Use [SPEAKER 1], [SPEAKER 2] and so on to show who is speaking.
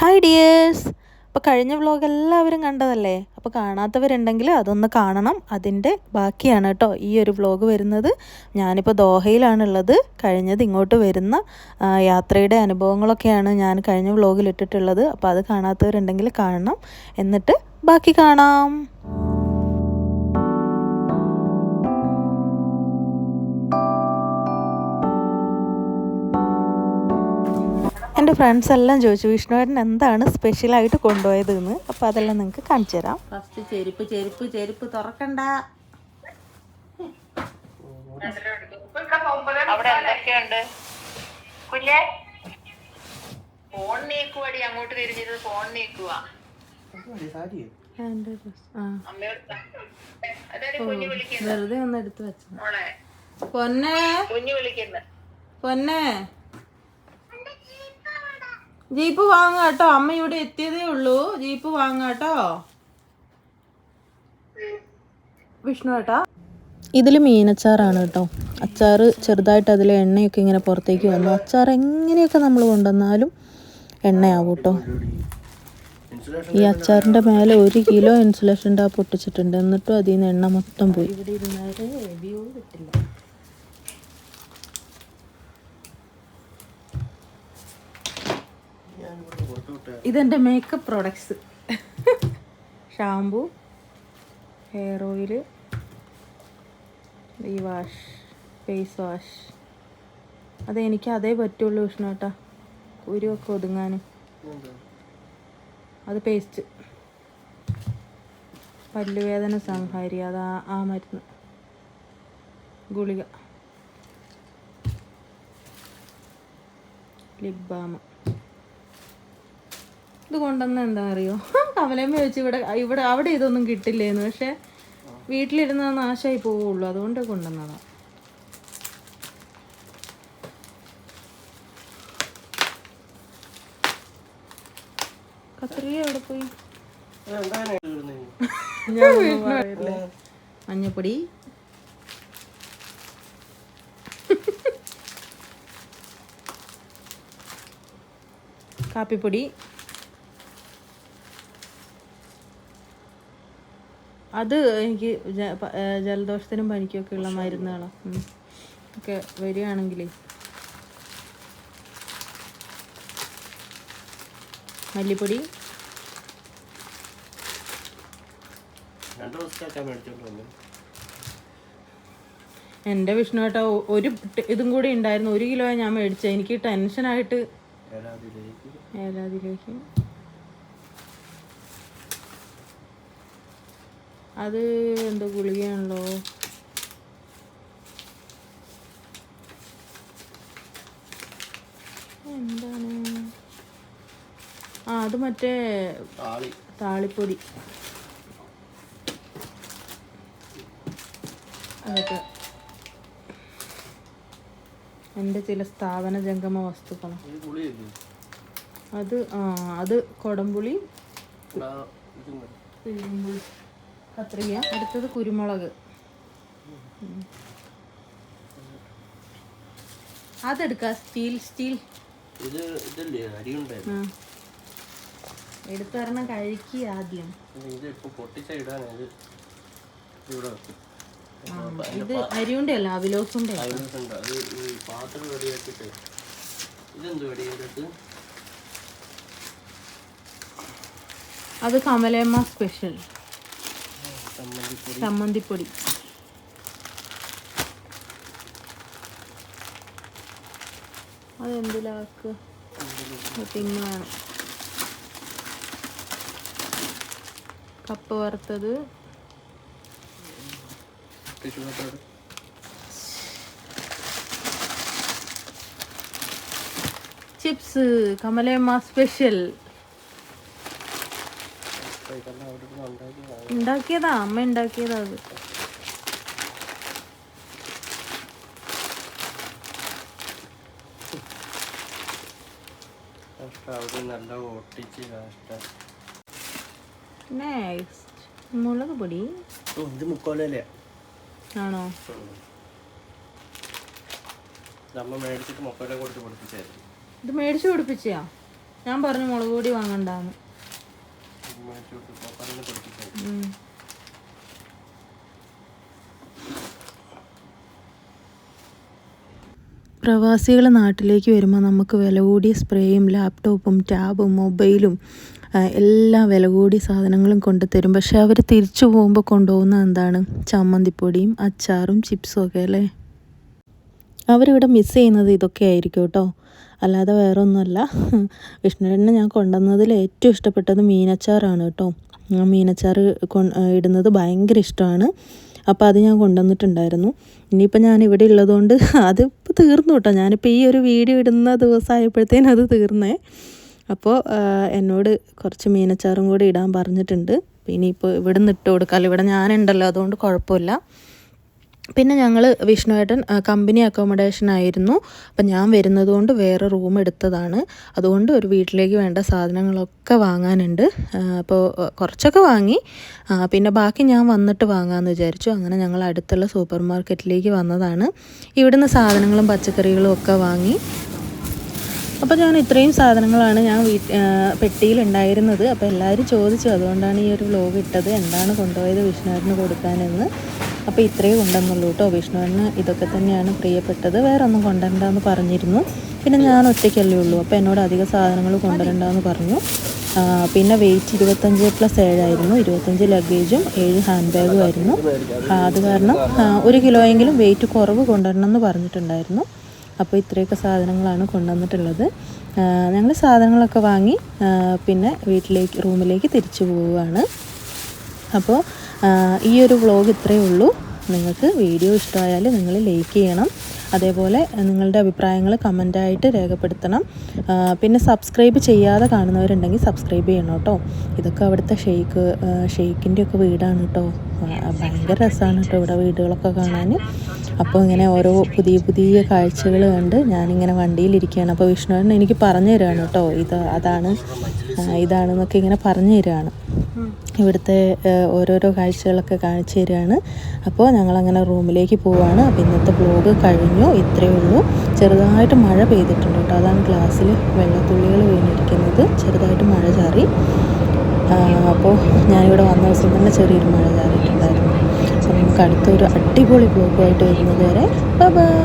[SPEAKER 1] Hi dears അപ്പോൾ കഴിഞ്ഞ vlog എല്ലാവരും കണ്ടതല്ലേ? അപ്പോൾ കാണാത്തവരുണ്ടെങ്കിൽ അതൊന്ന് കാണണം. അതിന്റെ ബാക്കിയാണ് കേട്ടോ ഈ ഒരു വ്ലോഗ് വരുന്നത്. ഞാനിപ്പോൾ ദോഹയിലാണുള്ളത്. കഴിഞ്ഞത് ഇങ്ങോട്ട് വരുന്ന യാത്രയുടെ അനുഭവങ്ങളൊക്കെയാണ് ഞാൻ കഴിഞ്ഞ വ്ലോഗിൽ ഇട്ടിട്ടുള്ളത്. അപ്പോൾ അത് കാണാത്തവരുണ്ടെങ്കിൽ കാണണം. എന്നിട്ട് ബാക്കി കാണാം. എന്റെ ഫ്രണ്ട്സ് എല്ലാം ചോദിച്ചു വിഷ്ണുവേട്ടൻ എന്താണ് സ്പെഷ്യലായിട്ട് കൊണ്ടുപോയത് എന്ന് അപ്പോൾ അതെല്ലാം നിങ്ങൾക്ക് കാണിച്ചു തരാം. ഫസ്റ്റ് ചെരുപ്പ് ചെരുപ്പ് ചെരുപ്പ് തുറക്കണ്ട.
[SPEAKER 2] അവിടെ എന്തൊക്കെയുണ്ട്? കുഞ്ഞേ ഫോൺ നീക്കുവാടി അങ്ങോട്ട് തിരിഞ്ഞത് ഫോൺ നീക്കുക
[SPEAKER 1] വെറുതെ ഒന്ന് എടുത്തു വെച്ചു പൊന്നെ.
[SPEAKER 2] കുഞ്ഞു വിളിക്കുന്നു.
[SPEAKER 1] പൊന്നെ. ജീപ്പ് വാങ്ങാട്ടോ അമ്മ ഇവിടെ എത്തിയതേ ഉള്ളൂ. ജീപ്പ് വാങ്ങാട്ടോ വിഷ്ണു ഏട്ടാ. ഇതിൽ മീനച്ചാറാണ് കേട്ടോ. അച്ചാറ് ചെറുതായിട്ട് അതിലെ എണ്ണയൊക്കെ ഇങ്ങനെ പുറത്തേക്ക് വന്നു. അച്ചാർ എങ്ങനെയൊക്കെ നമ്മൾ കൊണ്ടുവന്നാലും എണ്ണയാവും കേട്ടോ. ഈ അച്ചാറിന്റെ മേലെ ഒരു കിലോ ഇൻസുലേഷൻ ടാപ്പ് പൊട്ടിച്ചിട്ടുണ്ട്. എന്നിട്ടും അതിൽ നിന്ന് എണ്ണ മൊത്തം പോയി. ഇതെന്റെ makeup products shampoo hair oil ഈ വാഷ് ഫേസ് വാഷ് അത് എനിക്ക് അതേ പറ്റുള്ളൂ വിഷ്ണു കേട്ടാ കുരുവൊക്കെ ഒതുങ്ങാൻ അത് പേസ്റ്റ് പല്ലുവേദന സംഹാരി അത് ആ- മരുന്ന്. ഗുളിക. ലിപ് ബാം ഇത് കൊണ്ടുവന്ന എന്താ അറിയോ? കമലമ്മ ചോദിച്ചു ഇവിടെ ഇവിടെ അവിടെ ഇതൊന്നും കിട്ടില്ലേന്ന്. പക്ഷെ വീട്ടിലിരുന്ന നാശമായി പോവുള്ളൂ. അതുകൊണ്ട് കൊണ്ടുവന്നതാ. കത്രിക എവിടെ പോയി. മഞ്ഞപ്പൊടി. കാപ്പിപ്പൊടി. അത് എനിക്ക് ജലദോഷത്തിനും പനിക്കൊക്കെ ഉള്ള മരുന്നുകളാണ്. ഒക്കെ വരികയാണെങ്കിലേ മല്ലിപ്പൊടി. എന്റെ വിഷ്ണു ഒ- ഒരു ഇതും കൂടി ഉണ്ടായിരുന്നു. ഒരു കിലോ ഞാൻ മേടിച്ചത്. എനിക്ക് ടെൻഷനായിട്ട് ഏലാതിലേക്ക് അത് എന്തോ ഗുളികയാണല്ലോ? എന്താണ്? ആ അത് മറ്റേ
[SPEAKER 3] താളി.
[SPEAKER 1] താളിപ്പൊടി. അതൊക്കെ. എന്റെ ചില സ്ഥാപന ജംഗമ
[SPEAKER 3] പുളിയല്ലേ?
[SPEAKER 1] അത് ആ അത് കൊടംപുളി. കത്രിക. അടുത്തത് കുരുമുളക്. അതെടുക്ക. Steel steel. എടുത്തൊരെണ്ണം കഴുകി ആദ്യം.
[SPEAKER 3] ഇത്
[SPEAKER 1] അരിയുണ്ട അല്ല അവിലോസുണ്ട്
[SPEAKER 3] അത്
[SPEAKER 1] കമലേമ്മ സ്പെഷ്യൽ.
[SPEAKER 3] ചമ്മന്തിപ്പൊടി
[SPEAKER 1] അതെന്തിലാക്ക് പിന്നെ വേണം. കപ്പ് വറുത്തത്. ചിപ്സ് കമലേമ്മ സ്പെഷ്യൽ. ഉണ്ടാക്കിയതാ അമ്മ ഉണ്ടാക്കിയതാ അത്.
[SPEAKER 3] നല്ല
[SPEAKER 1] നെക്സ്റ്റ് മുളക് പൊടി.
[SPEAKER 3] ഓ, ഇത് മുക്കോലല്ലേ
[SPEAKER 1] ആണോ
[SPEAKER 3] നമ്മ മേടിച്ചിട്ട് മുക്കോല കൊടുത്ത് പൊടിപ്പിച്ചായിരുന്നു.
[SPEAKER 1] ഇത് മേടിച്ചു കൊടുപ്പിച്ചാ ഞാൻ പറഞ്ഞു മുളക് പൊടി വാങ്ങണ്ടാന്ന്. പ്രവാസികൾ നാട്ടിലേക്ക് വരുമ്പോൾ നമുക്ക് വില കൂടിയ സ്പ്രേയും ലാപ്ടോപ്പും ടാബും മൊബൈലും എല്ലാ വില കൂടിയ സാധനങ്ങളും കൊണ്ടുതരും പക്ഷെ അവർ തിരിച്ചു പോകുമ്പോൾ കൊണ്ടുപോകുന്നത് എന്താണ്? ചമ്മന്തിപ്പൊടിയും അച്ചാറും ചിപ്സും ഒക്കെ അല്ലേ? അവരിവിടെ മിസ് ചെയ്യുന്നത് ഇതൊക്കെ ആയിരിക്കും കേട്ടോ. അല്ലാതെ വേറെ ഒന്നുമല്ല വിഷ്ണുവേട്ടന് ഞാൻ കൊണ്ടുവന്നതിൽ ഏറ്റവും ഇഷ്ടപ്പെട്ടത് മീനച്ചാറാണ് കേട്ടോ. മീനച്ചാർ ഇടുന്നത് ഭയങ്കര ഇഷ്ടമാണ്. അപ്പോൾ അത് ഞാൻ കൊണ്ടുവന്നിട്ടുണ്ടായിരുന്നു. ഇനിയിപ്പോൾ ഞാൻ ഇവിടെ ഉള്ളതുകൊണ്ട് അത് ഇപ്പോൾ തീർന്നു കേട്ടോ. ഞാനിപ്പോൾ ഈ ഒരു വീഡിയോ ഇടുന്ന ദിവസമായപ്പോഴത്തേനും അത് തീർന്നേ. അപ്പോൾ എന്നോട് കുറച്ച് മീനച്ചാറും കൂടി ഇടാൻ പറഞ്ഞിട്ടുണ്ട്. ഇനിയിപ്പോൾ ഇവിടെ നിന്ന് ഇട്ട് കൊടുക്കാമല്ലോ ഇവിടെ ഞാനുണ്ടല്ലോ. അതുകൊണ്ട് കുഴപ്പമില്ല. പിന്നെ ഞങ്ങൾ വിഷ്ണുവേട്ടൻ കമ്പനി അക്കോമഡേഷൻ ആയിരുന്നു. അപ്പം ഞാൻ വരുന്നത് കൊണ്ട് വേറെ റൂം എടുത്തതാണ്. അതുകൊണ്ട് ഒരു വീട്ടിലേക്ക് വേണ്ട സാധനങ്ങളൊക്കെ വാങ്ങാനുണ്ട്. അപ്പോൾ കുറച്ചൊക്കെ വാങ്ങി. പിന്നെ ബാക്കി ഞാൻ വന്നിട്ട് വാങ്ങാമെന്ന് വിചാരിച്ചു. അങ്ങനെ ഞങ്ങൾ അടുത്തുള്ള സൂപ്പർ മാർക്കറ്റിലേക്ക് വന്നതാണ്. ഇവിടുന്ന് സാധനങ്ങളും പച്ചക്കറികളും ഒക്കെ വാങ്ങി. അപ്പോൾ ഞാൻ ഇത്രയും സാധനങ്ങളാണ് ഞാൻ വീ പെട്ടിയിലുണ്ടായിരുന്നത്. അപ്പോൾ എല്ലാവരും ചോദിച്ചു അതുകൊണ്ടാണ് ഈ ഒരു വ്ലോഗ് ഇട്ടത്? എന്താണ് കൊണ്ടുപോയത് വിഷ്ണുവിന് കൊടുക്കാനെന്ന്? അപ്പോൾ ഇത്രയും കൊണ്ടുവന്നുള്ളൂ കേട്ടോ വിഷ്ണുവിന് ഇതൊക്കെ തന്നെയാണ് പ്രിയപ്പെട്ടത്. വേറെ ഒന്നും കൊണ്ടുവരണ്ടെന്ന് പറഞ്ഞിരുന്നു. പിന്നെ ഞാൻ ഒറ്റയ്ക്കല്ലേ ഉള്ളൂ. അപ്പോൾ എന്നോട് അധിക സാധനങ്ങൾ കൊണ്ടുവരണ്ടെന്ന് പറഞ്ഞു. പിന്നെ വെയിറ്റ് ഇരുപത്തഞ്ച് പ്ലസ് ഏഴായിരുന്നു ഇരുപത്തഞ്ച് ലഗേജും ഏഴ് ഹാൻഡ് ബാഗും ആയിരുന്നു. അത് കാരണം ഒരു കിലോയെങ്കിലും വെയിറ്റ് കുറവ് കൊണ്ടുവരണം എന്ന് പറഞ്ഞിട്ടുണ്ടായിരുന്നു. അപ്പോൾ ഇത്രയൊക്കെ സാധനങ്ങളാണ് കൊണ്ടുവന്നിട്ടുള്ളത്. ഞങ്ങൾ സാധനങ്ങളൊക്കെ വാങ്ങി പിന്നെ വീട്ടിലേക്ക് റൂമിലേക്ക് തിരിച്ചു പോവുകയാണ്. അപ്പോൾ ഈ ഒരു വ്ളോഗ് ഇത്രയേ ഉള്ളൂ. നിങ്ങൾക്ക് വീഡിയോ ഇഷ്ടമായാൽ നിങ്ങൾ ലൈക്ക് ചെയ്യണം. അതേപോലെ നിങ്ങളുടെ അഭിപ്രായങ്ങൾ കമന്റായിട്ട് രേഖപ്പെടുത്തണം. പിന്നെ സബ്സ്ക്രൈബ് ചെയ്യാതെ കാണുന്നവരുണ്ടെങ്കിൽ സബ്സ്ക്രൈബ് ചെയ്യണം കേട്ടോ. ഇതൊക്കെ അവിടുത്തെ ഷെയ്ക്ക് ഷെയ്ക്കിന്റെ ഒക്കെ വീടാണ് കേട്ടോ. ഭയങ്കര രസമാണ് കേട്ടോ ഇവിടെ വീടുകളൊക്കെ കാണാൻ. അപ്പോൾ ഇങ്ങനെ ഓരോ പുതിയ പുതിയ കാഴ്ചകൾ കണ്ട് ഞാനിങ്ങനെ വണ്ടിയിലിരിക്കുകയാണ്. അപ്പോൾ വിഷ്ണുവിന് എനിക്ക് പറഞ്ഞു തരികയാണ് കേട്ടോ ഇത് അതാണ് ഇതാണെന്നൊക്കെ ഇങ്ങനെ പറഞ്ഞു തരികയാണ് ഇവിടുത്തെ ഓരോരോ കാഴ്ചകളൊക്കെ കാണിച്ചു തരികയാണ്. അപ്പോൾ ഞങ്ങളങ്ങനെ റൂമിലേക്ക് പോവാണ്. അപ്പോൾ ഇന്നത്തെ ബ്ലോഗ് കഴിഞ്ഞു. ഇത്രയേ ഉള്ളൂ. ചെറുതായിട്ട് മഴ പെയ്തിട്ടുണ്ട് കേട്ടോ. അതാണ് ഗ്ലാസ്സിൽ വെള്ളത്തുള്ളികൾ വീണിരിക്കുന്നത്. ചെറുതായിട്ട് മഴ ചാറി. അപ്പോൾ ഞാനിവിടെ വന്ന ദിവസം തന്നെ ചെറിയൊരു മഴ ചാറിയിട്ടുണ്ടായിരുന്നു. അപ്പോൾ നമുക്ക് അടുത്തൊരു അടിപൊളി ബ്ലോഗുമായിട്ട് വരുന്നത് വരെ ബൈ.